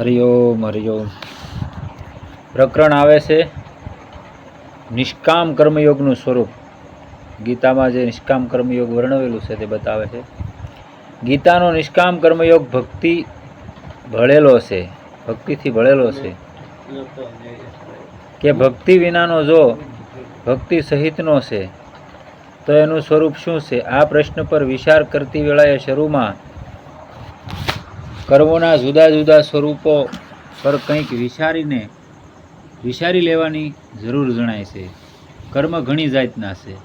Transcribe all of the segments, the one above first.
હરિઓમ હરિઓમ પ્રકરણ આવે છે નિષ્કામ કર્મયોગનું સ્વરૂપ. ગીતામાં જે નિષ્કામ કર્મયોગ વર્ણવેલું છે તે બતાવે છે. ગીતાનો નિષ્કામ કર્મયોગ ભક્તિ ભળેલો છે. ભક્તિથી ભળેલો છે. કે ભક્તિ વિનાનો જો ભક્તિ સહિતનો છે, તો એનું સ્વરૂપ શું છે? આ પ્રશ્ન પર વિચાર કરતી વેળાએ શરૂમાં કર્મોના જુદા જુદા સ્વરૂપો પર કંઈક વિચારીને, વિચારી લેવાની જરૂર જણાય છે. કર્મ ઘણી જાતના છે,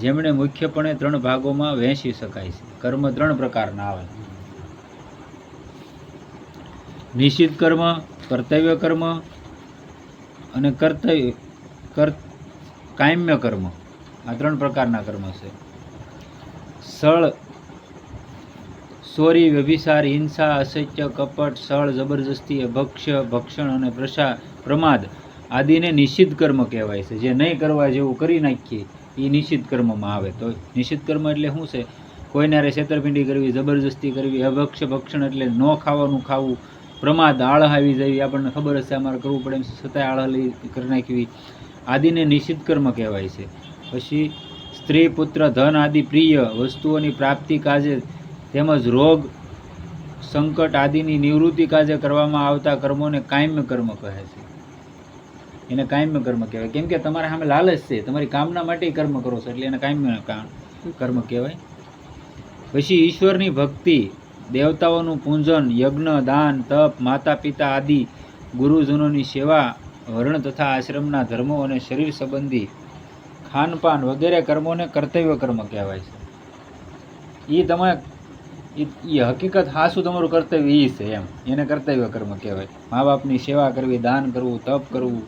જેમણે મુખ્યપણે ત્રણ ભાગોમાં વહેંચી શકાય છે. કર્મ ત્રણ પ્રકારના આવે. નિશ્ચિત કર્મ, કર્તવ્ય કર્મ અને કર્તવ્ય કર કામ્ય કર્મ. આ ત્રણ પ્રકારના કર્મ છે. સળ ચોરી વ્યભિસાર, હિંસા, અસત્ય, કપટ, સળ, જબરજસ્તી અભક્ષ્ય ભક્ષણ અને પ્રસા પ્રમાદ આદિને નિષિદ્ધ કર્મ કહેવાય છે. જે નહીં કરવા જેવું કરી નાખીએ એ નિષિદ્ધ કર્મમાં આવે. તો નિષિદ્ધ કર્મ એટલે શું છે? કોઈને હારે છેતરપિંડી કરવી, જબરજસ્તી કરવી, અભક્ષ, ભક્ષણ એટલે ન ખાવાનું ખાવું, પ્રમાદ આળહ આવી જવી આપણને ખબર હશે અમારે કરવું પડે એમ છતાંય લઈ કરી નાખવી. આદિને નિષિદ્ધ કર્મ કહેવાય છે. પછી સ્ત્રી, પુત્ર, ધન આદિ પ્રિય વસ્તુઓની પ્રાપ્તિ કાજે તેમજ રોગ સંકટ આદિની નિવૃત્તિ કાજે કરવામાં આવતા કર્મોને કામ્ય કર્મ કહે છે. એને કામ્ય કર્મ કહેવાય. કેમ કે તમારા સામે લાલચ છે. તમારી કામના માટે કર્મ કરો છો એટલે એને કામ્ય કા- કર્મ કહેવાય. પછી ઈશ્વરની ભક્તિ, દેવતાઓનું પૂજન, યજ્ઞ, દાન, તપ માતા પિતા આદિ, ગુરુજનોની સેવા વર્ણ તથા આશ્રમના ધર્મો અને શરીર સંબંધી ખાનપાન વગેરે કર્મોને કર્તવ્ય કર્મ કહેવાય છે. એ તમે એ હકીકત હાસું તમારું કર્તવ્ય એ છે એમ. એને કર્તવ્ય કર્મ કહેવાય. મા બાપની સેવા કરવી, દાન કરવું, તપ કરવું,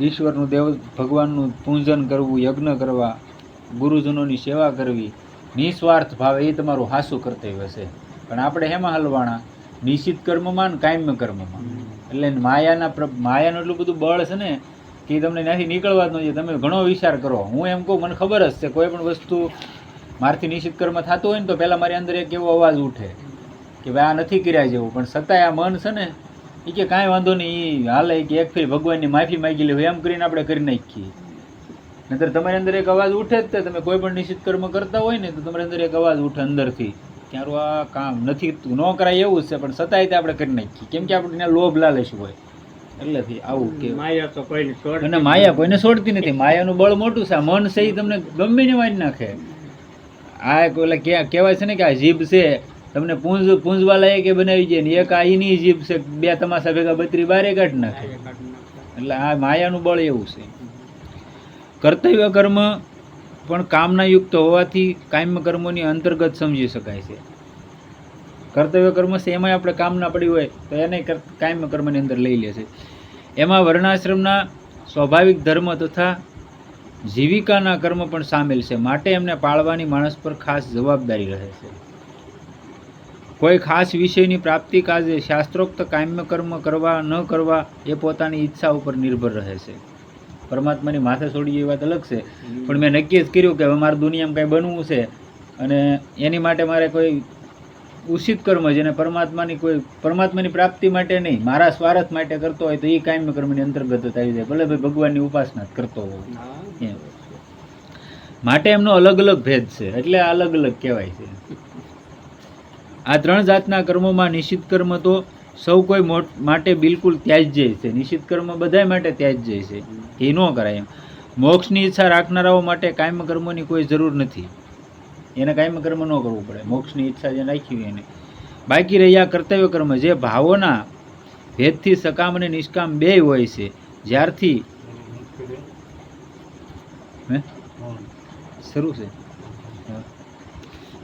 ઈશ્વરનું દેવ, ભગવાનનું પૂજન કરવું, યજ્ઞ કરવા, ગુરુજનોની સેવા કરવી, નિસ્વાર્થ ભાવે એ તમારું હાસું કર્તવ્ય છે. પણ આપણે હેમાં હલવાણા નિશ્ચિત કર્મમાં ને કાયમ્ય કર્મમાં. એટલે માયાના માયાનું એટલું બધું બળ છે ને કે તમને ત્યાંથી નીકળવા જ નથી તમે ઘણો વિચાર કરો. હું એમ કહું, મને ખબર જ છે, કોઈ પણ વસ્તુ મારથી નિશ્ચિત કર્મ થતું હોય ને તો પહેલાં મારી અંદર એક એવો અવાજ ઉઠે કે ભાઈ આ નથી કર્યા જેવું પણ છતાંય આ મન છે ને એ કે કાંઈ વાંધો નહીં એ હાલે કે એક ફેર ભગવાનની માફી માગી લેવું એમ કરીને આપણે કરી નાખીએ. નહીતર તમારી અંદર એક અવાજ ઉઠે જ તે તમે કોઈ પણ નિશ્ચિત કર્મ કરતા હોય ને તો તમારી અંદર એક અવાજ ઉઠે અંદરથી ક્યારું આ કામ નથી ન કરાય એવું જ છે પણ છતાંય તે આપણે કરી નાખીએ. કેમ કે આપણે લોભ લાલચ હોય. એટલેથી આવું કે માયા તો કોઈને છોડ અને માયા કોઈને છોડતી નથી. માયાનું બળ મોટું છે. મન છે એ તમને ગમે ને વાંચી નાખે. આ એક કે કહેવાય છે ને કે આ જીભ છે તમને પૂંજ પૂંજવાલા લાયકે બનાવી જાય ને એક આ એની જીભ છે બે તમાશા ભેગા બત્રી બારે કાઢી નાખે. એટલે આ માયાનું બળ એવું છે. કર્તવ્ય કર્મ પણ કામનાયુક્ત હોવાથી કામ્ય કર્મોની અંતર્ગત સમજી શકાય છે. કર્તવ્ય કર્મ છે એમાંય આપણે કામના પડી હોય તો એને કાયમ કામ્ય કર્મની અંદર લઈ લે છે. એમાં વર્ણાશ્રમના સ્વાભાવિક ધર્મ તથા જીવિકાના કર્મ પણ સામેલ છે. માટે એમને પાળવાની માણસ પર ખાસ જવાબદારી રહે છે. કોઈ ખાસ વિષયની પ્રાપ્તિ કાજે શાસ્ત્રોક્ત કામ્ય કર્મ કરવા ન કરવા એ પોતાની ઈચ્છા ઉપર નિર્ભર રહે છે. પરમાત્માની માથે છોડી એ વાત અલગ છે. પણ મેં નક્કી જ કર્યું કે હવે મારે દુનિયામાં કંઈ બનવું છે. અને એની માટે મારે કોઈ ઉચિત કર્મ જેને પરમાત્માની કોઈ પરમાત્માની પ્રાપ્તિ માટે નહીં મારા સ્વાર્થ માટે કરતો હોય તો એ કાયમ કર્મની અંતર્ગત આવી જાય. ભલે ભાઈ ભગવાનની ઉપાસના જ કરતો હોય. માટે એમનો અલગ અલગ ભેદ છે એટલે આ અલગ અલગ કહેવાય છે. આ ત્રણ જાતના કર્મોમાં નિશ્ચિત કર્મ તો સૌ કોઈ મોટ- બિલકુલ ત્યાજ્ય છે. નિશ્ચિત કર્મ બધાય માટે ત્યાજ્ય છે. એ ન કરાય એમ. મોક્ષની ઈચ્છા રાખનારાઓ માટે કાયમ કર્મોની કોઈ જરૂર નથી. એને કાયમ કર્મ ન કરવું પડે. મોક્ષની ઈચ્છા જે રાખી એને. બાકી રહ્યા કર્તવ્ય કર્મ જે ભાવોના ભેદથી સકામ અને નિષ્કામ બેય હોય છે, જ્યારથી શરૂ છે.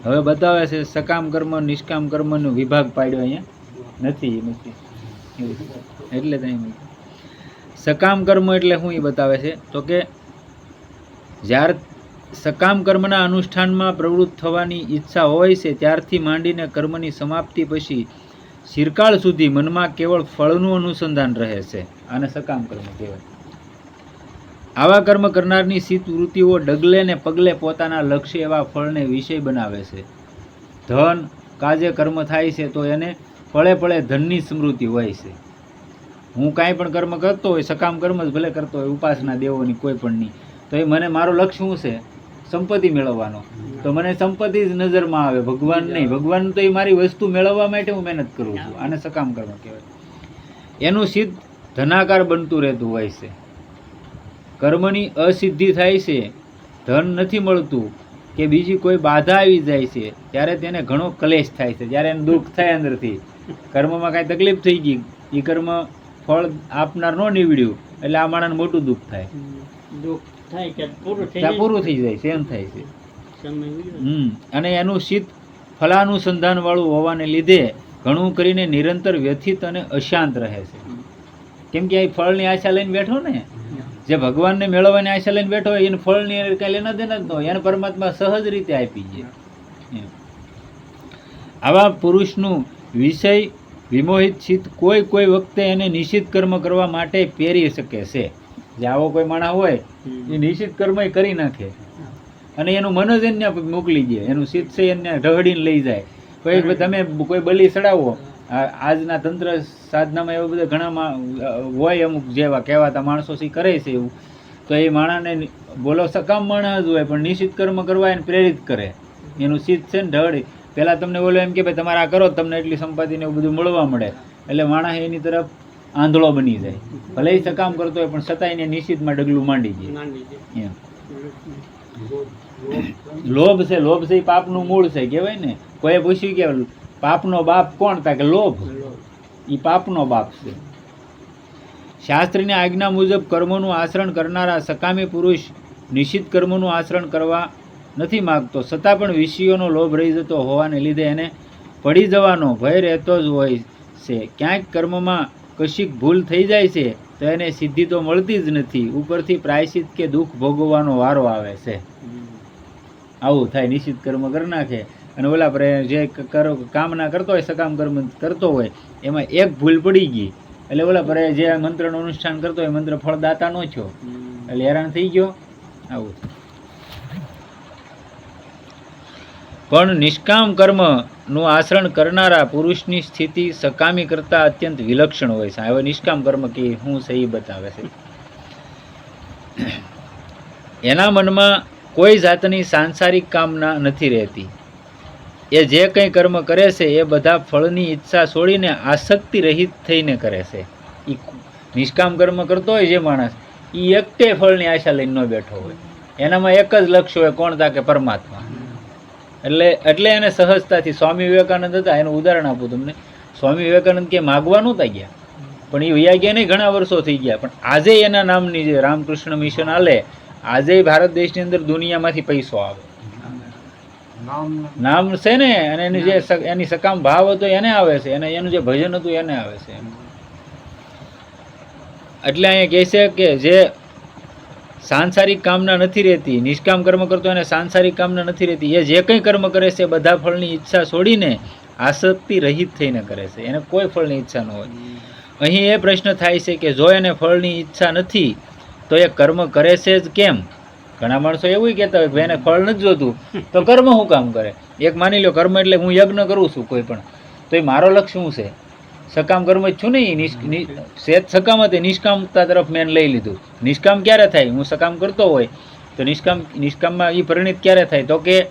હવે બતાવે છે સકામ કર્મ, નિષ્કામ કર્મનો વિભાગ પાડ્યો અહીંયા. નથી નથી. એટલે ત્યાં સકામ કર્મ એટલે શું એ બતાવે છે. તો કે જ્યારે સકામ કર્મના અનુષ્ઠાનમાં પ્રવૃત્ત થવાની ઈચ્છા હોય છે, ત્યારથી માંડીને કર્મની સમાપ્તિ પછી શિરકાળ સુધી મનમાં કેવળ ફળનું અનુસંધાન રહે છે આને સકામ કર્મ કહેવાય. આવા કર્મ કરનારની શીત વૃત્તિઓ ડગલે ને પગલે પોતાના લક્ષ્ય એવા ફળને વિષય બનાવે છે. ધન, કાજે કર્મ થાય છે તો એને પળે પળે ધનની સ્મૃતિ હોય છે. હું કાંઈ પણ કર્મ કરતો હોય, સકામ કર્મ જ ભલે કરતો હોય, ઉપાસના દેવોની કોઈ પણ તો એ મને મારો લક્ષ્ય શું છે? સંપત્તિ મેળવવાનો. તો મને સંપત્તિ જ નજરમાં આવે. ભગવાન નહીં. ભગવાન તો એ મારી વસ્તુ મેળવવા માટે હું મહેનત કરું છું. આને સકામ કર્મ કહેવાય. એનું સિદ્ધ ધનાકાર બનતું રહેતું હોય છે. કર્મની અસિદ્ધિ થાય છે. ધન નથી મળતું કે બીજી કોઈ બાધા આવી જાય છે ત્યારે તેને ઘણો ક્લેશ થાય છે. જ્યારે એને દુઃખ થાય અંદરથી. કર્મમાં કાંઈ તકલીફ થઈ ગઈ. એ કર્મ ફળ આપનાર ન નીવડ્યું. એટલે આ માણસને મોટું દુઃખ થાય. દુઃખ થાય કે પૂરું થઈ જાય? પૂરું થઈ જાય થાય છે. હમ અને એનું શીત ફલાનુસંધાન વાળું હોવાને લીધે ઘણું કરીને નિરંતર વ્યથિત અને અશાંત રહે છે. કેમ કે આ ફળની આશા લઈને બેઠો ને? જે ભગવાનને મેળવવાની આશા લઈને બેઠો હોય એને ફળની કાંઈ લેના દેના જ ન હોય એને પરમાત્મા સહજ રીતે આપી છે એમ. આવા પુરુષનું વિષય વિમોહિત ચિત્ત કોઈ કોઈ વખતે એને નિશ્ચિત કર્મ કરવા માટે પહેરી શકે છે. જે આવો કોઈ માણસ હોય એ નિશ્ચિત કર્મ કરી નાખે. અને એનું મન જ એને મોકલી દે. એનું શીત છે એને ઢહડીને લઈ જાય. કોઈ તમે કોઈ બલી ચડાવો આજના તંત્ર સાધનામાં એવા બધા ઘણામાં હોય અમુક જેવા કહેવાતા માણસો ઈ કરે છે એવું. તો એ માણસને બોલો સકામ માણસ જ હોય પણ નિશ્ચિત કર્મ કરવા એને પ્રેરિત કરે. એનું શીત છે ને ઢહડી પહેલાં તમને બોલો એમ કે ભાઈ તમારે આ કરો તમને એટલી સંપત્તિ ને એવું બધું મળવા મળે. એટલે માણસ એની તરફ આંધળો બની જાય. ભલે એ સકામ કરતો હોય પણ છતાં એને નિશ્ચિતમાં ડગલું માંડી જાય. લોભ છે લોભ છે એ પાપનું મૂળ છે કહેવાય ને? કોઈ પૂછ્યું કે પાપનો બાપ કોણ? તા કે લોભ. એ પાપનો બાપ છે. શાસ્ત્રની આજ્ઞા મુજબ કર્મોનું આચરણ કરનારા સકામી પુરુષ નિશ્ચિત કર્મોનું આચરણ કરવા નથી માગતો. છતાં પણ વિષયોનો લોભ રહી જતો હોવાને લીધે એને પડી જવાનો ભય રહેતો જ હોય છે. ક્યાંક કર્મમાં કશીક ભૂલ થઈ જાય છે તો એને સિદ્ધિ તો મળતી જ નથી. ઉપરથી પ્રાયશ્ચિત કે દુઃખ ભોગવવાનો વારો આવે છે. આવું થાય નિશ્ચિત કર્મ કરી નાખે. અને ઓલા પર જે કરો કામના કરતો હોય સકામ કર્મ કરતો હોય એમાં એક ભૂલ પડી ગઈ. એટલે ઓલા પર જે મંત્રનું અનુષ્ઠાન કરતો હોય મંત્ર ફળદાતા નો છો એટલે હેરાન થઈ ગયો. આવું થાય. પણ નિષ્કામ કર્મનું આચરણ કરનારા પુરુષની સ્થિતિ સકામી કરતા અત્યંત વિલક્ષણ હોય છે. હવે નિષ્કામ કર્મ કે હું એ બતાવે છે. એના મનમાં કોઈ જાતની સાંસારિક કામના નથી રહેતી. એ જે કંઈ કર્મ કરે છે, એ બધા ફળની ઈચ્છા છોડીને આસક્તિ રહિત થઈને કરે છે. એ નિષ્કામ કર્મ કરતો હોય જે માણસ એ એકટે ફળની આશા લઈને બેઠો હોય. એનામાં એક જ લક્ષ્ય હોય, કોણ તા કે પરમાત્મા. એટલે એટલે એને સહજતાથી સ્વામી વિવેકાનંદ હતા એનું ઉદાહરણ આપું તમને. સ્વામી વિવેકાનંદ કે માગવા નહોતા ગયા. પણ એ વૈયા ગયા નહીં ઘણા વર્ષો થઈ ગયા. પણ આજે એના નામની જે રામકૃષ્ણ મિશન હાલે આજે ભારત દેશની અંદર દુનિયામાંથી પૈસો આવે. નામ છે ને અને એની જે એની સકામ ભાવ હતો એને આવે છે. અને એનું જે ભજન હતું એને આવે છે. એટલે અહીંયા કહે છે કે જે સાંસારિક કામના નથી રહેતી, નિષ્કામ કર્મ કરતો એને સાંસારિક કામના નથી રહેતી, એ જે કંઈ કર્મ કરે છે, બધા ફળની ઈચ્છા છોડીને આસક્તિ રહિત થઈને કરે છે. એને કોઈ ફળની ઈચ્છા ન હોય. અહીં એ પ્રશ્ન થાય છે કે જો એને ફળની ઈચ્છા નથી, તો એ કર્મ કરે છે જ કેમ? ઘણા માણસો એવું કહેતા હોય કે એને ફળ નથી જોતું, તો કર્મ શું કામ કરે? એક માની લો કર્મ એટલે હું યજ્ઞ કરું છું કોઈ પણ, તો એ મારો લક્ષ્ય શું છે? સકામ કર્મ જ છું ને ઈ સેત સકામ હતી, નિષ્કામતા તરફ મેં લઈ લીધું. નિષ્કામ ક્યારે થાય? હું સકામ કરતો હોય, તો નિષ્કામ નિષ્કામમાં એ પરિણિત ક્યારે થાય? તો કે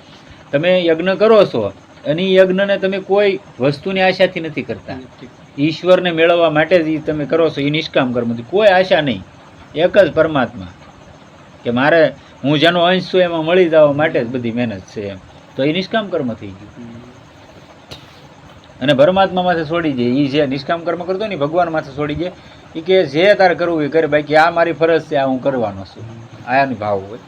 તમે યજ્ઞ કરો છો, અને એ યજ્ઞને તમે કોઈ વસ્તુની આશાથી નથી કરતા. ઈશ્વરને મેળવવા માટે જ તમે કરો છો એ નિષ્કામ કર્મથી કોઈ આશા નહીં. એક જ પરમાત્મા. કે મારે હું જેનો અંશ છું એમાં મળી જવા માટે જ બધી મહેનત છે એમ. તો એ નિષ્કામ કર્મ થઈ ગયું. અને પરમાત્મા માથે છોડી દે. એ જે નિષ્કામ કર્મ કરતો ને ભગવાન માથે છોડી દે. એ કે જે તારે કરવું એ કરે બાકી આ મારી ફરજ છે, આ હું કરવાનો છું. આયાની ભાવ હોય.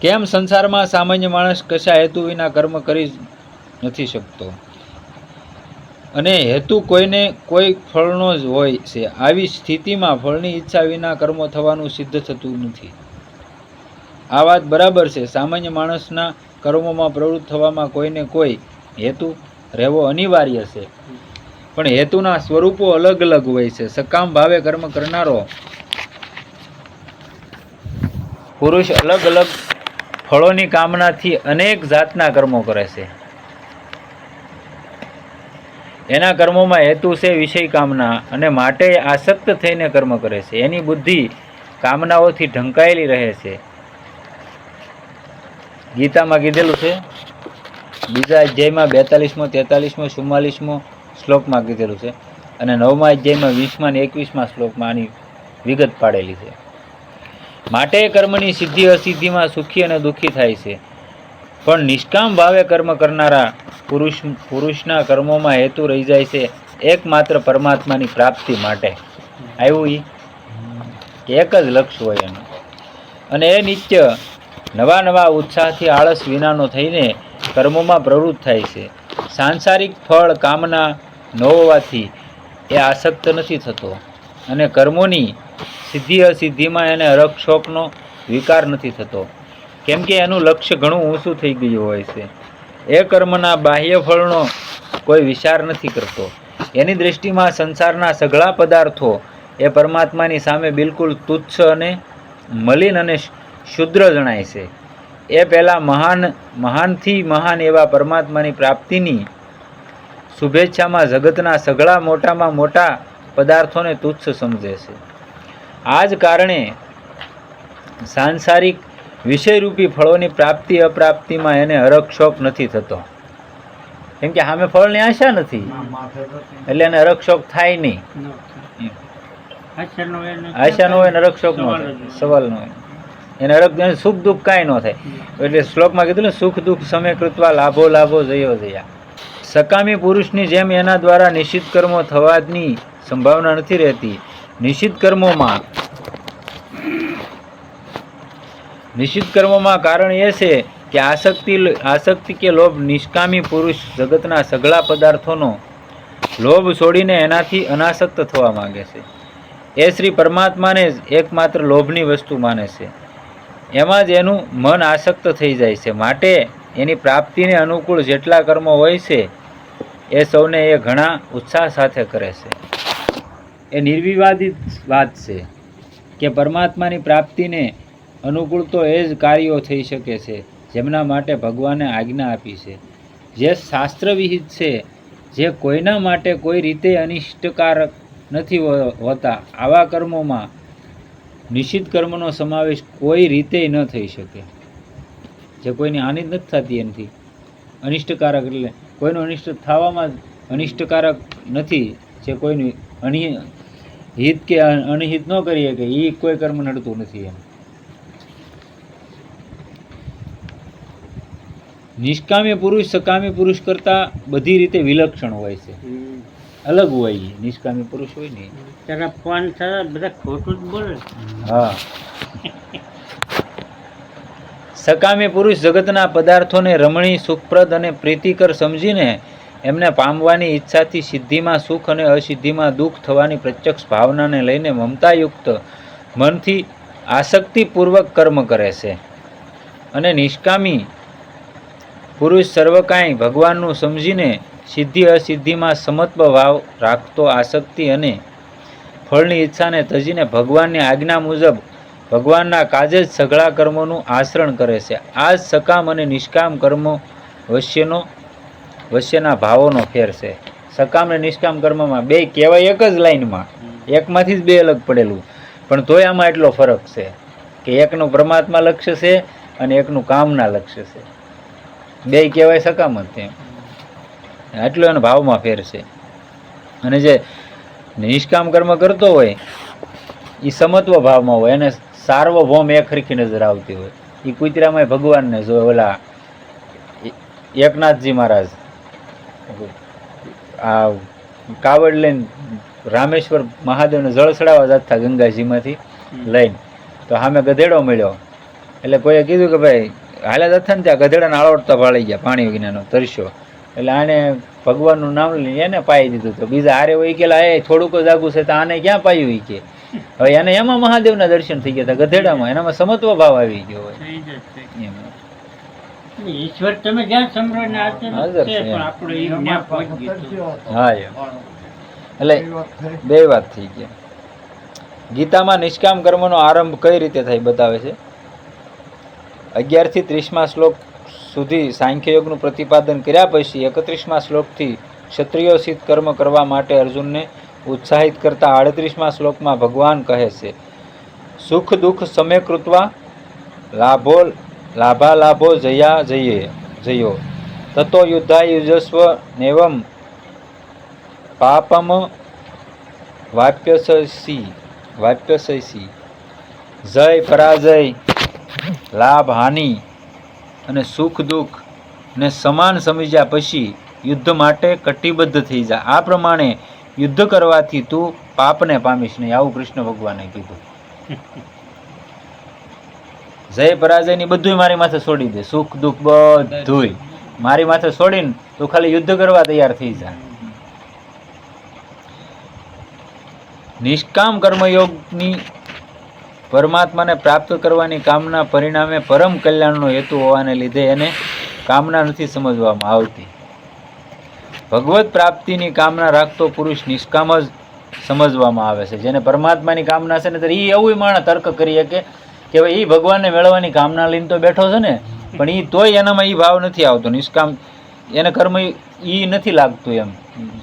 કેમ સંસારમાં સામાન્ય માણસ કશા હેતુ વિના કર્મ કરી નથી શકતો? અને હેતુ કોઈને કોઈ ફળનો જ હોય છે. આવી સ્થિતિમાં ફળની ઈચ્છા વિના કર્મો થવાનું સિદ્ધ થતું નથી. આ વાત બરાબર છે. સામાન્ય માણસના કર્મોમાં પ્રવૃત્ત થવામાં કોઈને કોઈ હેતુ રહેવો અનિવાર્ય છે. પણ હેતુના સ્વરૂપો અલગ અલગ હોય છે. સકામ ભાવે કર્મ કરનારો પુરુષ અલગ અલગ ફળોની કામનાથી અનેક જાતના કર્મો કરે છે. એના કર્મોમાં હેતુ છે વિષય કામના અને માટે આસક્ત થઈને કર્મ કરે છે. એની બુદ્ધિ કામનાઓથી ઢંકાયેલી રહે છે. ગીતામાં કીધેલું છે બીજા અધ્યાયમાં બેતાલીસમો, તેતાલીસમો, ચુમ્માલીસમો શ્લોકમાં કીધેલું છે અને નવમા અધ્યાયમાં વીસમાં અને એકવીસમાં શ્લોકમાં આની વિગત પાડેલી છે. માટે કર્મની સિદ્ધિ અસિદ્ધિમાં સુખી અને દુઃખી થાય છે. પણ નિષ્કામ ભાવે કર્મ કરનારા પુરુષ, પુરુષના કર્મોમાં હેતુ રહી જાય છે એકમાત્ર પરમાત્માની પ્રાપ્તિ માટે. આવ્યું ઈ? એક જ લક્ષ્ય હોય એનું. અને એ નિત્ય નવા નવા ઉત્સાહથી આળસ વિનાનો થઈને કર્મોમાં પ્રવૃત્ત થાય છે. સાંસારિક ફળ કામના ન હોવાથી એ આસક્ત નથી થતો અને કર્મોની સિદ્ધિ અસિદ્ધિમાં એને રક્ષોકનો વિકાર નથી થતો. કેમ કે એનું લક્ષ્ય ઘણું ઊંચું થઈ ગયું હોય છે. એ કર્મના બાહ્ય ફળનો કોઈ વિચાર નથી કરતો. એની દૃષ્ટિમાં સંસારના સઘળા પદાર્થો એ પરમાત્માની સામે બિલકુલ તુચ્છ અને મલિન અને શુદ્ર જણાય છે. એ પહેલાં મહાન મહાનથી મહાન એવા પરમાત્માની પ્રાપ્તિની શુભેચ્છામાં જગતના સઘળા મોટામાં મોટા પદાર્થોને તુચ્છ સમજે છે. આ જ કારણે સાંસારિક વિષયરૂપી ફળોની પ્રાપ્તિ અપ્રાપ્તિમાં એને હરખશોક નથી થતો. કેમ કે સામે ફળની આશા નથી. એટલે એને હરખશોક થાય નહીં. આશા ન. હોય ને નો ન સવાલ નો સવાલ ન હોય. એને અડગ સુખ દુઃખ કાંઈ ન થાય. એટલે શ્લોકમાં કીધું ને, સુખ દુઃખ સમય કૃત્વા લાભો લાભો જયો જયા. સકામી પુરુષની જેમ એના દ્વારા નિશ્ચિત કર્મો થવાની સંભાવના નથી રહેતી. નિશ્ચિત કર્મોમાં નિશ્ચિત કર્મોમાં કારણ એ છે કે આસક્તિ આસક્તિ કે લોભ નિષ્કામી પુરુષ જગતના સઘળા પદાર્થોનો લોભ છોડીને એનાથી અનાસક્ત થવા માંગે છે. એ શ્રી પરમાત્માને એકમાત્ર લોભની વસ્તુ માને છે. એમાં જ એનું મન આસક્ત થઈ જાય છે. માટે એની પ્રાપ્તિને અનુકૂળ જેટલા કર્મો હોય છે, એ સૌને એ ઘણા ઉત્સાહ સાથે કરે છે. એ નિર્વિવાદિત વાત છે કે પરમાત્માની પ્રાપ્તિને અનુકૂળ તો એ જ કાર્યો થઈ શકે છે, જેમના માટે ભગવાને આજ્ઞા આપી છે. જે શાસ્ત્રવિહિત છે, જે કોઈના માટે કોઈ રીતે અનિષ્ટકારક નથી હોતા, આવા કર્મોમાં નિશ્ચિત કર્મનો સમાવેશ કોઈ રીતે ન થઈ શકે. જે કોઈની હાનિ નથી થતી એનાથી. અનિષ્ટકારક એટલે કોઈનું અનિષ્ટ થવામાં અનિષ્ટકારક નથી. જે કોઈનું અનિ હિત કે અનિહિત ન કરીએ કે એ કોઈ કર્મ નડતું નથી એમ. નિષ્કામી પુરુષ સકામી પુરુષ કરતાં બધી રીતે વિલક્ષણ હોય છે. અલગ હોય. નિષ્કામી પુરુષ હોય ને. તારા ફોન થતા બધા ખોટું જ બોલે હા સકામી પુરુષ જગતના પદાર્થોને રમણી સુખપ્રદ અને પ્રીતિકર સમજીને એમને પામવાની ઈચ્છાથી સિદ્ધિમાં સુખ અને અસિદ્ધિમાં દુઃખ થવાની પ્રત્યક્ષ ભાવનાને લઈને મમતાયુક્ત મનથી આસક્તિપૂર્વક કર્મ કરે છે અને નિષ્કામી પુરુષ સર્વ કાંઈ ભગવાનનું સમજીને સિદ્ધિ અસિદ્ધિમાં સમત્વ ભાવ રાખતો આસક્તિ અને ફળની ઈચ્છાને તજીને ભગવાનની આજ્ઞા મુજબ ભગવાનના કાજે જ સઘળા કર્મોનું આચરણ કરે છે. આ જ સકામ અને નિષ્કામ કર્મો વશ્યનો વશ્યના ભાવોનો ફેર છે. સકામ અને નિષ્કામ કર્મમાં બે કહેવાય એક જ લાઈનમાં એકમાંથી જ બે અલગ પડેલું. પણ તોય આમાં એટલો ફરક છે કે એકનું પરમાત્મા લક્ષ્ય છે અને એકનું કામના લક્ષ્ય છે. બે કહેવાય સકામ જ તેમ. આટલો એનો ભાવમાં ફેર છે. અને જે નિષ્કામ કર્મ કરતો હોય એ સમત્વ ભાવમાં હોય એને સાર્વભૌમ એક હરખી નજર આવતી હોય. એ કુતરામાં ભગવાનને જો ઓલા એકનાથજી મહારાજ આ કાવડ લઈને રામેશ્વર મહાદેવને જળ ચડાવવા જતા ગંગાજીમાંથી લઈને. તો સામે ગધેડો મળ્યો. એટલે કોઈએ કીધું કે ભાઈ હાલે જતા ને ત્યાં ગધેડાને આળોટતા ભાળી ગયા પાણી વિનાનો તરસ્યો. એટલે આને ભગવાનનું નામ એને પાઈ દીધું તો બીજા આરે હોય એ થોડુંક જ આગું છે તો આને ક્યાં પાયું કે? હવે એને એમાં મહાદેવના દર્શન થઈ ગયા હતા ગધેડામાં. એનામાં સમત્વ ભાવ આવી ગયો હોય. ઈશ્વર તમે જ્યાં સમરો ને હાજર છે, પણ આપણે. હા એટલે બે વાત થઈ ગયા. ગીતામાં નિષ્કામ કર્મનો આરંભ કઈ રીતે થાય બતાવે છે? અગિયારથી ત્રીસમાં શ્લોક સુધી સાંખ્યયોગનું પ્રતિપાદન કર્યા પછી એકત્રીસમાં શ્લોકથી ક્ષત્રિયોસિત કર્મ કરવા માટે અર્જુનને ઉત્સાહિત કરતા આડત્રીસમાં શ્લોકમાં ભગવાન કહે છે, સુખ દુઃખ સમે કૃત્વા, લાભો લાભા લાભો જયા જઈએ, જયો. તતો યુદ્ધાયુજસ્વ નેવમ પાપમ વાપ્યસી વાપ્યસી જય, પરાજય લાભ હાનિ અને સુખ દુઃખ ને સમાન સમજ્યા પછી યુદ્ધ માટે કટિબદ્ધ થઈ જા. આ પ્રમાણે યુદ્ધ કરવાથી તું પાપને પામીશ નહીં. આવું કૃષ્ણ ભગવાને કીધું. જય પરાજયની બધુંય મારી માથે છોડી દે. સુખ દુઃખ બધુંય. મારી માથે છોડીને તું ખાલી યુદ્ધ કરવા તૈયાર થઈ જા. નિષ્કામ કર્મયોગની પરમાત્માને પ્રાપ્ત કરવાની કામના પરિણામે પરમ કલ્યાણનો હેતુ હોવાને લીધે એને કામના નથી સમજવામાં આવતી. ભગવત પ્રાપ્તિની કામના રાખતો પુરુષ નિષ્કામ જ સમજવામાં આવે છે. જેને પરમાત્માની કામના છે ને તો એ એવું માણસ તર્ક કરીએ કે કે ભાઈ એ ભગવાનને મેળવવાની કામના લઈને તો બેઠો છે ને, પણ એ તોય એનામાં એ ભાવ નથી આવતો. નિષ્કામ, એને કર્મ એ નથી લાગતું એમ.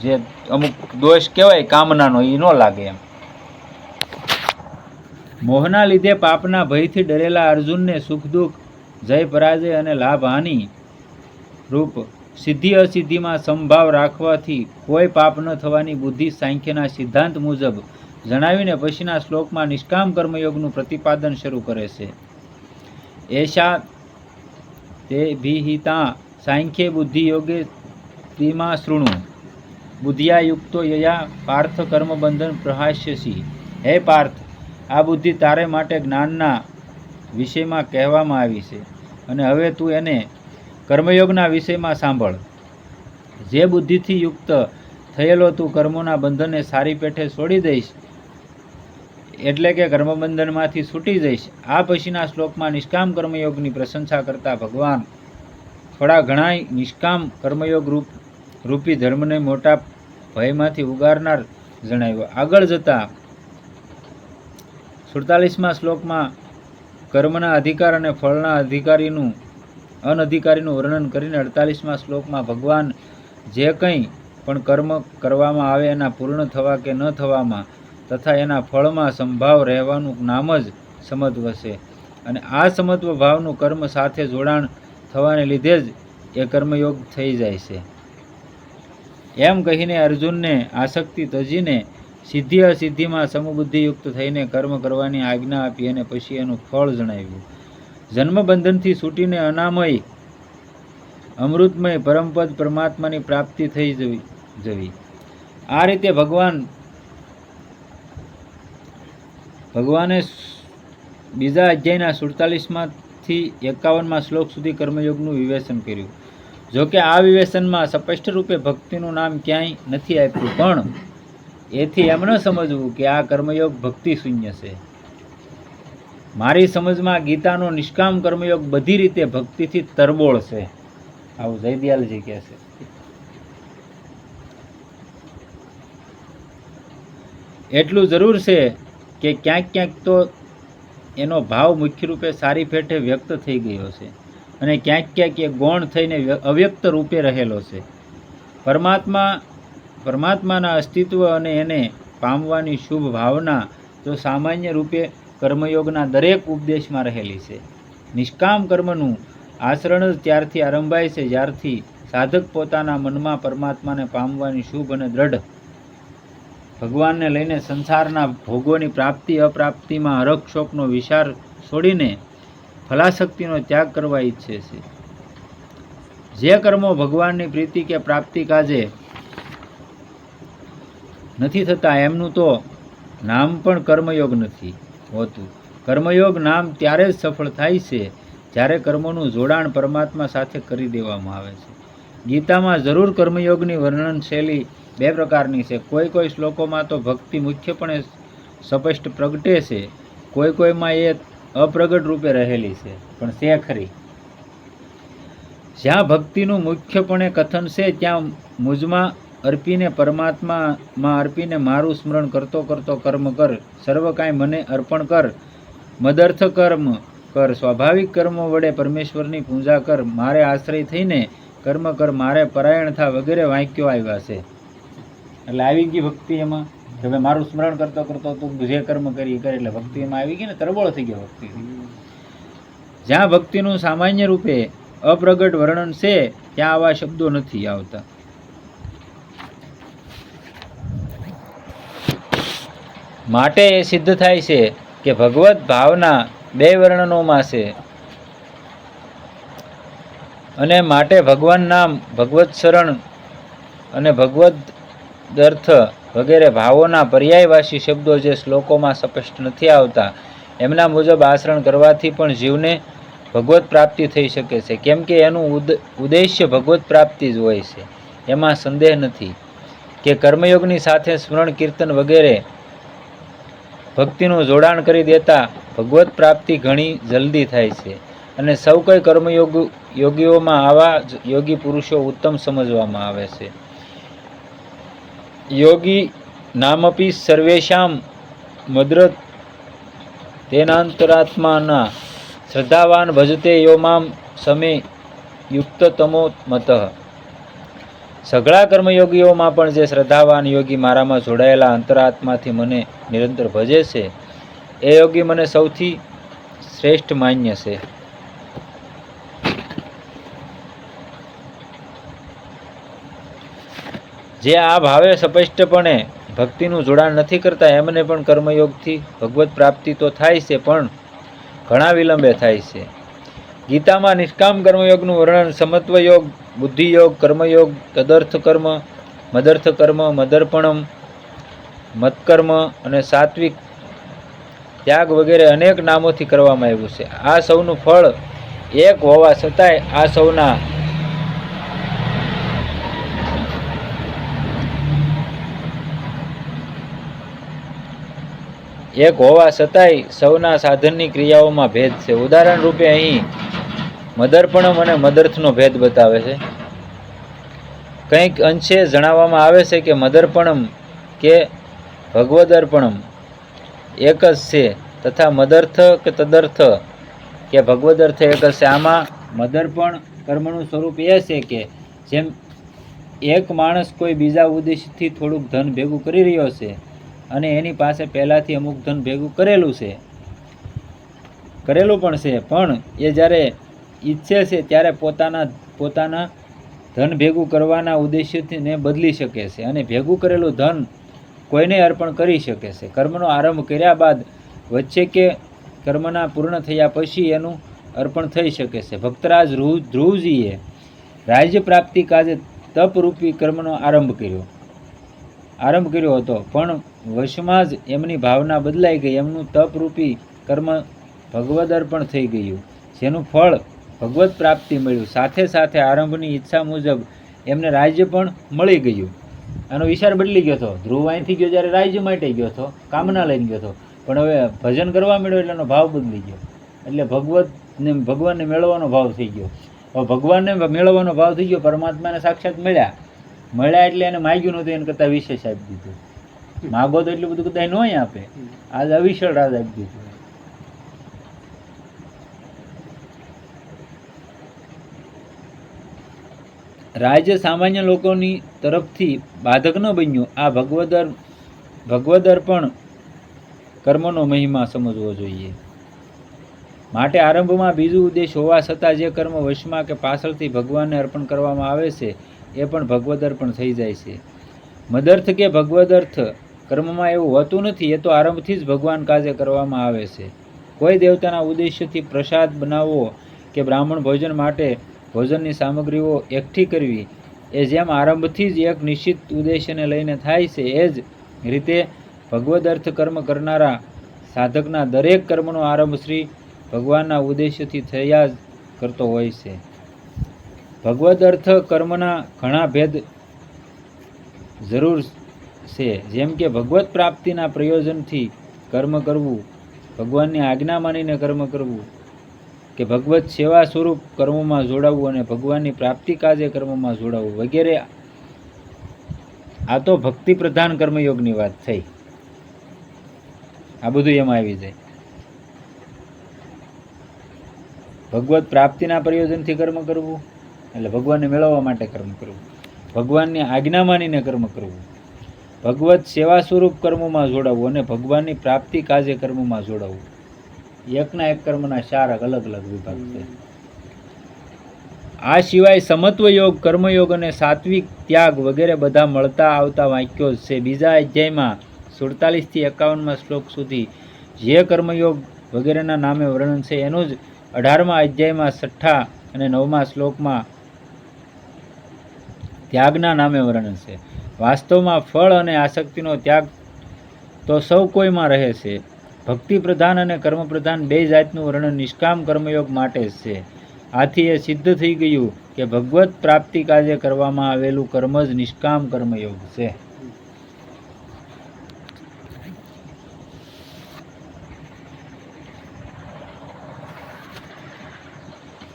જે અમુક દોષ કહેવાય કામનાનો એ ન લાગે એમ. મોહના લીધે પાપના ભયથી ડરેલા અર્જુનને સુખ, દુઃખ, જય પરાજય અને લાભ હાનિ રૂપ સિદ્ધિ અસિદ્ધિમાં સંભાવ રાખવાથી કોઈ પાપ ન થવાની બુદ્ધિ સાંખ્યના સિદ્ધાંત મુજબ જણાવીને પછીના શ્લોકમાં નિષ્કામ કર્મયોગનું પ્રતિપાદન શરૂ કરે છે. એશા તે ભીહિતા સાંખ્ય બુદ્ધિ યોગે તેમાં શૃણુ. બુદ્ધિયા યુક્તો યયા પાર્થ કર્મબંધન પ્રહાસ્યસી. હે પાર્થ આ બુદ્ધિ તારે માટે જ્ઞાનના વિષયમાં કહેવામાં આવી છે. અને હવે તું એને કર્મયોગના વિષયમાં સાંભળ. જે બુદ્ધિથી યુક્ત થયેલો તું કર્મોના બંધનને સારી પેઠે છોડી દઈશ, એટલે કે કર્મબંધનમાંથી છૂટી જઈશ, આ પછીના શ્લોકમાં નિષ્કામ કર્મયોગની પ્રશંસા કરતા ભગવાન થોડા ઘણા નિષ્કામ કર્મયોગ રૂપ, રૂપી ધર્મને મોટા ભયમાંથી ઉગારનાર જણાવ્યો. આગળ જતા સુડતાલીસમાં શ્લોકમાં કર્મના અધિકાર અને ફળના અધિકારીનું, અનધિકારીનું વર્ણન કરીને અડતાલીસમાં શ્લોકમાં ભગવાન જે કંઈ પણ કર્મ કરવામાં આવે એના પૂર્ણ થવા કે ન થવામાં તથા એના ફળમાં સંભાવ રહેવાનું નામ જ સમત્વ છે. અને આ સમત્વ ભાવનું કર્મ સાથે જોડાણ થવાને લીધે જ એ કર્મયોગ થઈ જાય છે. એમ કહીને અર્જુનને આસક્તિ તજીને સિદ્ધિ અસિદ્ધિમાં સમબુદ્ધિયુક્ત થઈને કર્મ કરવાની આજ્ઞા આપી અને પછી એનું ફળ જણાવ્યું. જન્મબંધનથી છૂટીને અનામય, અમૃતમય પરમપદ પરમાત્માની પ્રાપ્તિ થઈ જવી જવી. આ રીતે ભગવાન, ભગવાને બીજા અધ્યાયના સુડતાલીસમાંથી એકાવનમાં શ્લોક સુધી કર્મયોગનું વિવેચન કર્યું. જોકે આ વિવેચનમાં સ્પષ્ટ રૂપે ભક્તિનું નામ ક્યાંય નથી આપ્યું, પણ એથી એમ ન સમજવું કે આ કર્મયોગ ભક્તિ શૂન્ય છે. મારી સમજમાં ગીતાનો નિષ્કામ કર્મયોગ બધી રીતે ભક્તિથી તરબોળ છે. આવું જયદયાલજી કહે છે. એટલું જરૂર છે કે ક્યાંક ક્યાંક તો એનો ભાવ મુખ્ય રૂપે સારી પેઠે વ્યક્ત થઈ ગયો છે અને ક્યાંક ક્યાંક એ ગૌણ થઈને અવ્યક્ત રૂપે રહેલો છે. પરમાત્મા પરમાત્માના અસ્તિત્વ અને એને પામવાની શુભ ભાવના તો સામાન્ય રૂપે કર્મયોગના દરેક ઉપદેશમાં રહેલી છે. નિષ્કામ કર્મનું આચરણ જ ત્યારથી આરંભાય છે, જ્યારથી સાધક પોતાના મનમાં પરમાત્માને પામવાની શુભ અને દ્રઢ ભગવાનને લઈને સંસારના ભોગોની પ્રાપ્તિ, અપ્રાપ્તિમાં હરક્ષોપનો વિચાર છોડીને ફલાશક્તિનો ત્યાગ કરવા ઈચ્છે છે. જે કર્મો ભગવાનની પ્રીતિ કે પ્રાપ્તિ કાજે નથી થતા, એમનું તો નામ પણ કર્મયોગ નથી હોતું. કર્મયોગ નામ ત્યારે જ સફળ થાય છે, જ્યારે કર્મોનું જોડાણ પરમાત્મા સાથે કરી દેવામાં આવે છે. ગીતામાં જરૂર કર્મયોગની વર્ણન શૈલી બે પ્રકારની છે. કોઈ કોઈ શ્લોકોમાં તો ભક્તિ મુખ્યપણે સ્પષ્ટ પ્રગટે છે, કોઈ કોઈમાં એ અપ્રગટ રૂપે રહેલી છે. પણ તે ખરી. જ્યાં ભક્તિનું મુખ્યપણે કથન છે, ત્યાં મુજમાં અર્પીને પરમાત્મામાં અર્પીને મારું સ્મરણ કરતો કરતો કર્મ કર. સર્વ કાંઈ મને અર્પણ કર. મદર્થ કર્મ કર. સ્વાભાવિક કર્મો વડે પરમેશ્વરની પૂજા કર. મારે આશ્રય થઈને કર્મ કર. મારે પરાયણ થા વગેરે વાક્યો આવ્યા છે. એટલે આવી ગઈ ભક્તિ એમાં. કે ભાઈ મારું સ્મરણ કરતો કરતો તું જે કર્મ કરી કરે. એટલે ભક્તિ એમાં આવી ગઈ ને તરબોળ થઈ ગયો ભક્તિ. જ્યાં ભક્તિનું સામાન્ય રૂપે અપ્રગટ વર્ણન છે, ત્યાં આવા શબ્દો નથી આવતા. માટે એ સિદ્ધ થાય છે કે ભગવત ભાવના બે વર્ણનોમાં છે. અને માટે ભગવાન નામ ભગવત શરણ અને ભગવદ અર્થ વગેરે ભાવોના પર્યાયવાસી શબ્દો જે શ્લોકોમાં સ્પષ્ટ નથી આવતા, એમના મુજબ આચરણ કરવાથી પણ જીવને ભગવત પ્રાપ્તિ થઈ શકે છે. કેમ કે એનું ઉદ્દેશ્ય ભગવત પ્રાપ્તિ જ હોય છે. એમાં સંદેહ નથી કે કર્મયોગની સાથે સ્મરણ, કીર્તન વગેરે ભક્તિનું જોડાણ કરી દેતા ભગવત પ્રાપ્તિ ઘણી જલ્દી થાય છે. અને સૌ કોઈ કર્મયોગ યોગીઓમાં આવા યોગી પુરુષો ઉત્તમ સમજવામાં આવે છે. યોગી નામપી સર્વેશામ મદ્ર તેનાંતરાત્માના શ્રદ્ધાવાન ભજતે યોમામ સમે યુક્તતમો મત સઘળા કર્મયોગીઓમાં પણ જે શ્રદ્ધાવાન યોગી મારામાં જોડાયેલા અંતરાત્માથી મને નિરંતર ભજે છે, એ યોગી મને સૌથી શ્રેષ્ઠ માન્ય છે. જે આ ભાવે સ્પષ્ટપણે ભક્તિનું જોડાણ નથી કરતા, એમને પણ કર્મયોગથી ભગવત પ્રાપ્તિ તો થાય છે, પણ ઘણા વિલંબે થાય છે. ગીતામાં નિષ્કામ કર્મયોગનું વર્ણન સમત્વ યોગ બુદ્ધિયોગ, કર્મયોગ, તદર્થ કર્મ, મદર્થ કર્મ, મદર્પણમ, મતકર્મ અને સાત્વિક ત્યાગ વગેરે અનેક નામોથી કરવામાં આવ્યું છે. આ સૌનું ફળ એક હોવા છતાંય આ સૌના એક હોવા છતાંય સૌના સાધનની ક્રિયાઓમાં ભેદ છે. ઉદાહરણ રૂપે અહીં મદર્પણમ અને મદર્થનો ભેદ બતાવે છે. કંઈક અંશે જણાવવામાં આવે છે કે મદર્પણમ કે ભગવદર્પણમ એક જ છે તથા મદર્થ કે તદર્થ કે ભગવદર્થ એક જ છે. આમાં મદર્પણ કર્મનું સ્વરૂપ એ છે કે જેમ એક માણસ કોઈ બીજા ઉદ્દેશથી થોડુંક ધન ભેગું કરી રહ્યો છે અને એની પાસે પહેલાંથી અમુક ધન ભેગું કરેલું છે. કરેલું પણ છે, પણ એ જ્યારે ઈચ્છે છે ત્યારે પોતાના પોતાના ધન ભેગું કરવાના ઉદ્દેશ્યથી ને બદલી શકે છે અને ભેગું કરેલું ધન કોઈને અર્પણ કરી શકે છે. કર્મનો આરંભ કર્યા બાદ વચ્ચે કે કર્મના પૂર્ણ થયા પછી એનું અર્પણ થઈ શકે છે. ભક્તરાજ ધ્રુવ, ધ્રુવજીએ રાજ્ય પ્રાપ્તિ કાજે તપરૂપી કર્મનો આરંભ કર્યો. આરંભ કર્યો હતો, પણ વશમાં જ એમની ભાવના બદલાઈ ગઈ. એમનું તપરૂપી કર્મ ભગવદ અર્પણ થઈ ગયું, જેનું ફળ ભગવત પ્રાપ્તિ મળ્યું. સાથે સાથે આરંભની ઈચ્છા મુજબ એમને રાજ્ય પણ મળી ગયું. આનો વિચાર બદલી ગયો હતો. ધ્રુવ અહીંથી ગયો જ્યારે રાજ્ય માટે ગયો હતો, કામના લઈને ગયો હતો. પણ હવે ભજન કરવા મળ્યો એટલે એનો ભાવ બદલી ગયો. એટલે ભગવતને, ભગવાનને મેળવવાનો ભાવ થઈ ગયો. હવે ભગવાનને મેળવવાનો ભાવ થઈ ગયો, પરમાત્માને સાક્ષાત મળ્યા. મળ્યા એટલે એને માગ્યું નહોતું, એને કરતાં વિશેષ આપી દીધું. માગો તો એટલું બધું કદાચ નહીં આપે. આજ અવિશળ રાજ આપી દીધું. રાજ્ય સામાન્ય લોકોની તરફથી બાધક ન બન્યું. આ ભગવદર ભગવદર પણ કર્મનો મહિમા સમજવો જોઈએ. માટે આરંભમાં બીજું ઉદ્દેશ હોવા છતાં જે કર્મ વશમાં કે પાછળથી ભગવાનને અર્પણ કરવામાં આવે છે, એ પણ ભગવદ અર્પણ થઈ જાય છે. મદર્થ કે ભગવદ અર્થ કર્મમાં એવું હોતું નથી, એ તો આરંભથી જ ભગવાન કાજે કરવામાં આવે છે. કોઈ દેવતાના ઉદ્દેશ્યથી પ્રસાદ બનાવવો કે બ્રાહ્મણ ભોજન માટે ભોજનની સામગ્રીઓ એકઠી કરવી. એ જેમ આરંભથી જ એક નિશ્ચિત ઉદ્દેશ્યને લઈને થાય છે, એ જ રીતે ભગવદ અર્થ કર્મ કરનારા સાધકના દરેક કર્મનો આરંભ શ્રી ભગવાનના ઉદ્દેશ્યથી થયા જ કરતો હોય છે. ભગવદ અર્થ કર્મના ઘણા ભેદ જરૂર છે, જેમ કે ભગવત પ્રાપ્તિના પ્રયોજનથી કર્મ કરવું, ભગવાનની આજ્ઞા માનીને કર્મ કરવું કે ભગવત સેવા સ્વરૂપ કર્મોમાં જોડાવવું અને ભગવાનની પ્રાપ્તિ કાજે કર્મમાં જોડાવવું વગેરે. આ તો ભક્તિ પ્રધાન કર્મયોગની વાત થઈ. આ બધું એમાં આવી જાય. ભગવત પ્રાપ્તિના પ્રયોજનથી કર્મ કરવું, એટલે ભગવાનને મેળવવા માટે કર્મ કરવું. ભગવાનની આજ્ઞા માનીને કર્મ કરવું. ભગવત સેવા સ્વરૂપ કર્મોમાં જોડાવવું અને ભગવાનની પ્રાપ્તિ કાજે કર્મોમાં જોડાવવું એકના એક કર્મના ચાર અલગ અલગ વિભાગ છે. આ સિવાય સમત્વ યોગ કર્મયોગ અને સાત્વિક ત્યાગ વગેરે બધા મળતા આવતા વાક્યો છે. બીજા અધ્યાયમાં સુડતાલીસથી એકાવનમાં શ્લોક સુધી જે કર્મયોગ વગેરેના નામે વર્ણન છે, એનું જ અઢારમા અધ્યાયમાં છઠ્ઠા અને નવમા શ્લોકમાં ત્યાગના નામે વર્ણન છે. વાસ્તવમાં ફળ અને આસક્તિનો ત્યાગ તો સૌ કોઈમાં રહે છે. ભક્તિ પ્રધાન અને કર્મ પ્રધાન બે જાતનું વર્ણન નિષ્કામ કર્મયોગ માટે જ છે. આથી એ સિદ્ધ થઈ ગયું કે ભગવત પ્રાપ્તિ કાજે કરવામાં આવેલું કર્મ જ નિષ્કામ કર્મયોગ છે.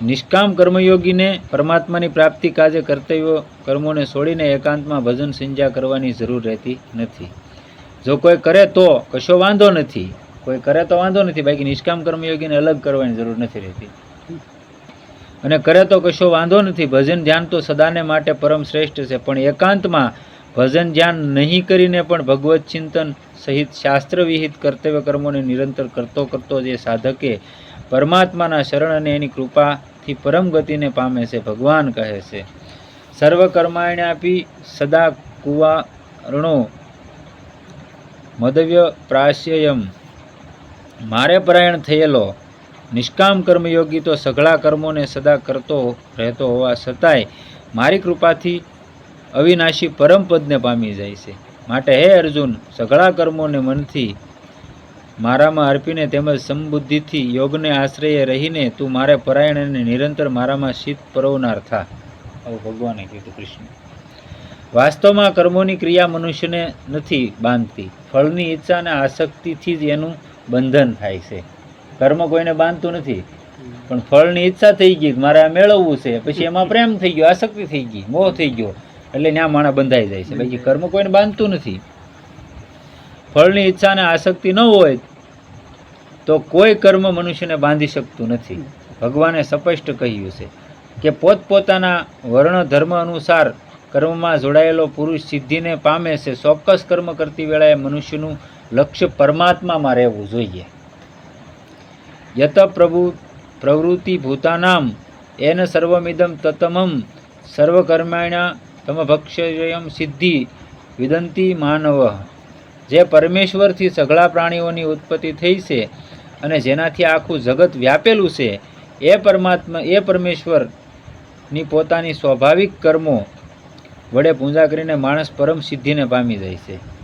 નિષ્કામ કર્મયોગીને પરમાત્માની પ્રાપ્તિ કાજે કર્તવ્યો કર્મોને છોડીને એકાંતમાં ભજન સંજ્ઞા કરવાની જરૂર રહેતી નથી. જો કોઈ કરે તો કશો વાંધો નથી. કોઈ કરે તો વાંધો નથી, બાકી નિષ્કામ કર્મયોગીને અલગ કરવાની જરૂર નથી રહેતી. અને કરે તો કશો વાંધો નથી, ભજન ધ્યાન તો સદાને માટે પરમ શ્રેષ્ઠ છે, પણ એકાંતમાં ભજન ધ્યાન નહીં કરીને પણ ભગવત ચિંતન સહિત શાસ્ત્ર વિહિત કર્તવ્ય કર્મોને નિરંતર કરતો કરતો જે સાધકે પરમાત્માના શરણ અને એની કૃપાથી પરમ ગતિને પામે છે, ભગવાન કહે છે. સર્વ કર્માણ્યાપી સદા કુવારણો, મદવ્ય પ્રાશ્યયમ. મારે પરાયણ થયેલો, નિષ્કામ કર્મયોગી તો સઘળા કર્મોને સદા કરતો રહેતો હોવા છતાંય મારી કૃપાથી અવિનાશી પરમપદને પામી જાય છે. માટે હે અર્જુન, સઘળા કર્મોને મનથી મારામાં અર્પીને તેમજ સમબુદ્ધિથી યોગને આશ્રયે રહીને તું મારે પરાયણ અને નિરંતર મારામાં શીત પરવનાર થા. આવું ભગવાને કીધું કૃષ્ણ. વાસ્તવમાં કર્મોની ક્રિયા મનુષ્યને નથી બાંધતી. ફળની ઈચ્છા અને આસક્તિથી જ એનું બંધન થાય છે. કર્મ કોઈને બાંધતું નથી. પણ ફળની ઈચ્છા થઈ ગઈ મારે આ મેળવવું છે. પછી એમાં પ્રેમ થઈ ગયો આસક્તિ થઈ ગઈ મોહ થઈ ગયો. એટલે ત્યાં માણા બંધાઈ જાય છે. બાકી કર્મ કોઈને બાંધતું નથી. ફળની ઈચ્છાને આસક્તિ ન હોય તો કોઈ કર્મ મનુષ્યને બાંધી શકતું નથી. ભગવાને સ્પષ્ટ કહ્યું છે કે પોતપોતાના વર્ણ ધર્મ અનુસાર કર્મમાં જોડાયેલો પુરુષ સિદ્ધિને પામે છે. ચોક્કસ કર્મ કરતી વેળાએ મનુષ્યનું લક્ષ્ય પરમાત્મામાં રહેવું જોઈએ. યત પ્રભુ, પ્રવૃત્તિ ભૂતાનામ, એન સર્વમિદમ તતમમ સર્વકર્માણા તમભક્ષયમ સિદ્ધિ, વિદંતી માનવ. જે પરમેશ્વરથી સઘળા પ્રાણીઓની ઉત્પત્તિ થઈ છે અને જેનાથી આખું જગત વ્યાપેલું છે, એ પરમાત્મા, એ પરમેશ્વરની પોતાની સ્વાભાવિક કર્મો વડે પૂજા કરીને માણસ પરમ સિદ્ધિને પામી જાય છે.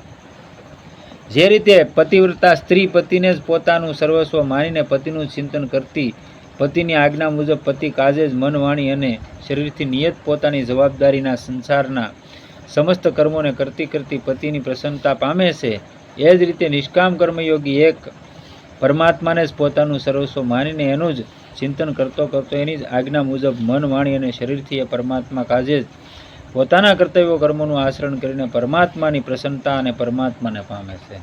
જે રીતે પતિવ્રતા સ્ત્રી પતિને જ પોતાનું સર્વસ્વ માનીને પતિનું ચિંતન કરતી, પતિની આજ્ઞા મુજબ પતિ કાજે જ મન વાણી અને શરીરથી નિયત પોતાની જવાબદારીના સંસારના સમસ્ત કર્મોને કરતી કરતી પતિની પ્રસન્નતા પામે છે. એ જ રીતે નિષ્કામ કર્મયોગી એક પરમાત્માને જ પોતાનું સર્વસ્વ માનીને એનું જ ચિંતન કરતો કરતો એની જ આજ્ઞા મુજબ મન વાણી અને શરીરથી એ પરમાત્મા કાજે જ પોતાના કર્તવ્યો કર્મોનું આચરણ કરીને પરમાત્માની પ્રસન્નતા અને પરમાત્માને પામે છે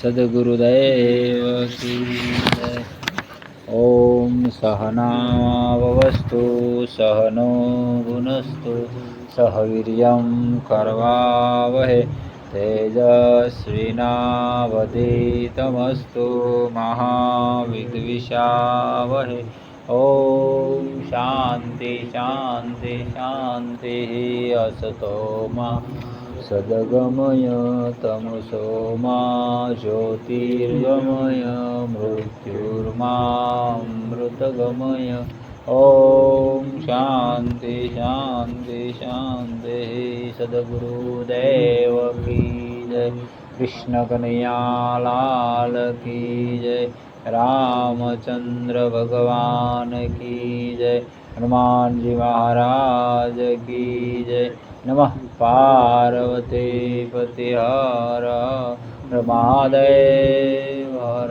સદગુરુદેવ. ઓમ સહનાવસ્તુ સહનો ગુનસ્તુ સહવીર્યમ કરવાવહે તેજસ્વીનાવધીતમસ્તુ મહાવિદ્વિષાવહે ઓમ શાંતિ શાંતિ શાંતિ અસતો મા સદગમય તમસો મા જ્યોતિર્ગમય મૃત્યુર્મામૃતગમય ઓમ શાંતિ શાંતિ શાંતિ સદગુરુદેવ કી જય કૃષ્ણ કનૈયા લાલ કી જય રામચંદ્ર ભગવાન કી જય, હનુમાનજી મહારાજ કી જય નમઃ. પાર્વતી પતિ હર મહાદેવ હર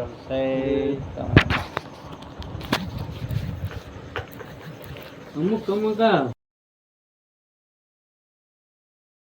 અમુક અમુક